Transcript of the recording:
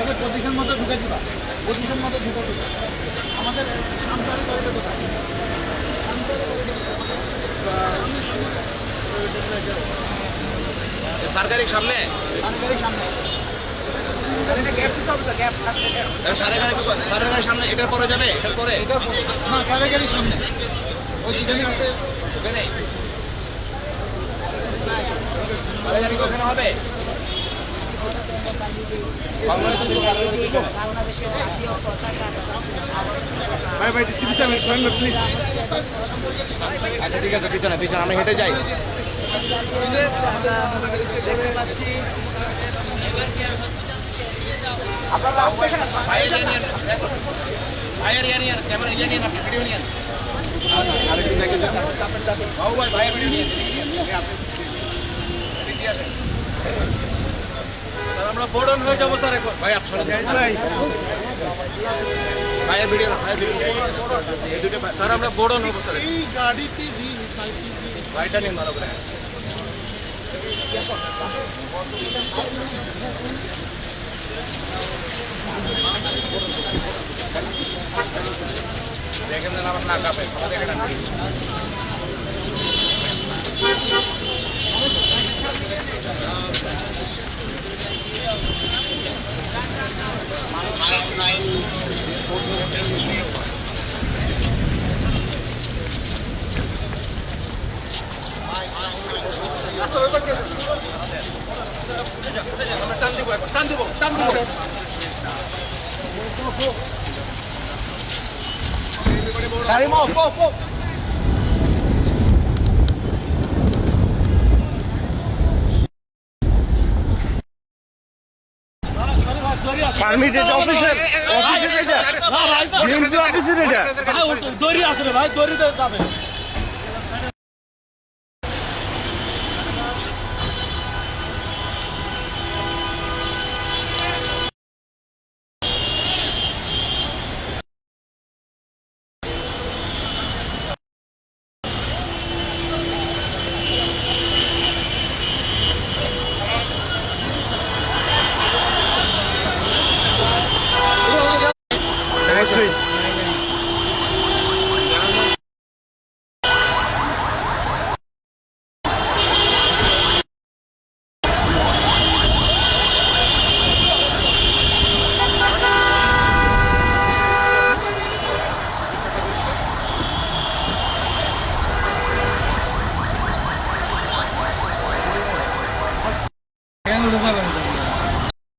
এটাকে পজিশন মতো ঢুকে দিবা। পজিশন মতো ঢুকে দিবা। আমাদের সামসারি করিডোর কোথায়? সরকারি সামনে? সামনের সামনে। সারেগাড়ি সারেগাড়ির সামনে এটার পরে যাবে? এটার পরে? না সারা গাড়ির সামনে। ওই যেখানে আছে ওখানে। সারেগাড়ি ওখানে হবে? ভাই ভাই টিভি সামনে শোনেন না প্লিজ আচ্ছা ঠিক আছে পিছনে পিছনে আমি হেঁটে যাই ফায়ার ইয়ে নিয়েন ফায়ার ইয়ে নিয়েন ক্যামেরা ইয়ে নিয়েন আপনি ভিডিও নিয়েন আরেকটু দেখে যান বাবু ভাই ফায়ার ভিডিও নিয়েন এদিকে বোর্ডন হয়ে যাব স্যার এখন। ভাই আপনার স্যার আমরা বোর্ডন হব স্যার। এই গাড়িতে গাড়িটা নিন ভালো করে। দেখেন আমার না কাঁপে দেখেন আপনি। টান দিব টান দিব টান দিব পারমিট এটা অফিসের অফিসের এটা ডিএমপি এটা দড়ি আছে রে ভাই দড়িতে যাবে